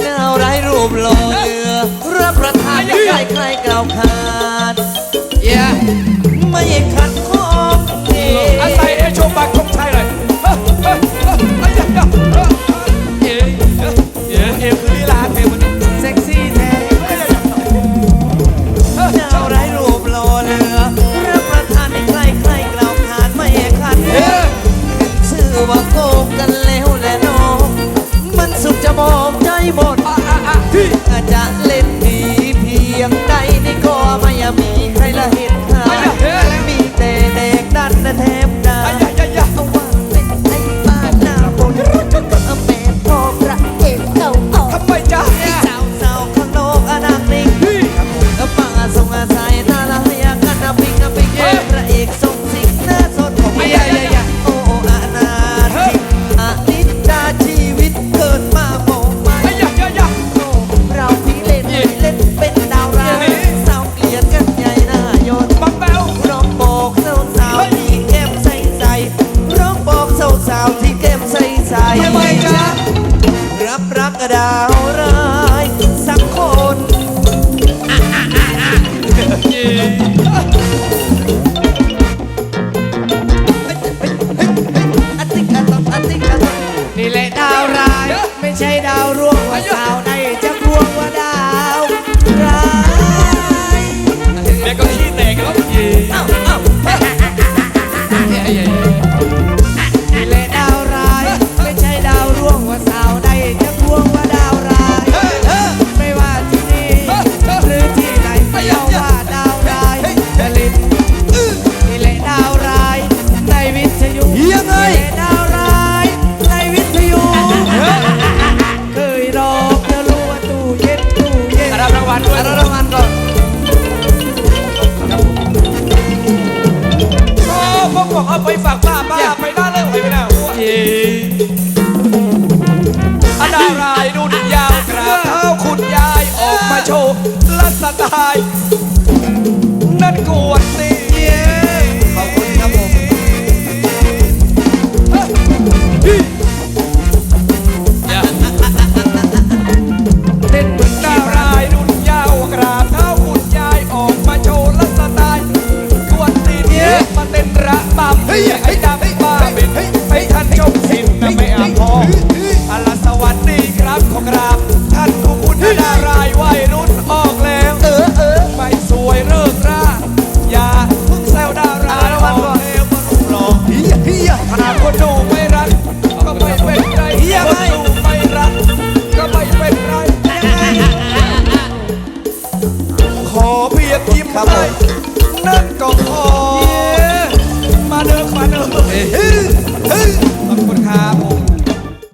เน้าไร้รูปหล่อเรือรับประทานไม่ได้ใครกล่าวขาน หมดที่จะเล ดาวร้ายสักคนนี่แหละดาวร้าย ไม่ใช่ดาวร่วงว่าดาวในจะร่วงว่าดาวร้าย เด็ก็ขี้แตกแล้วเอ้าเอ้ ฝากป้าป้าไปหน้าเลยหวไปหน้าหัวอันดารายดูดิยาวกราบเท้าคุณยายออกมาโชว์ลัสไตล์นั่นกวนตี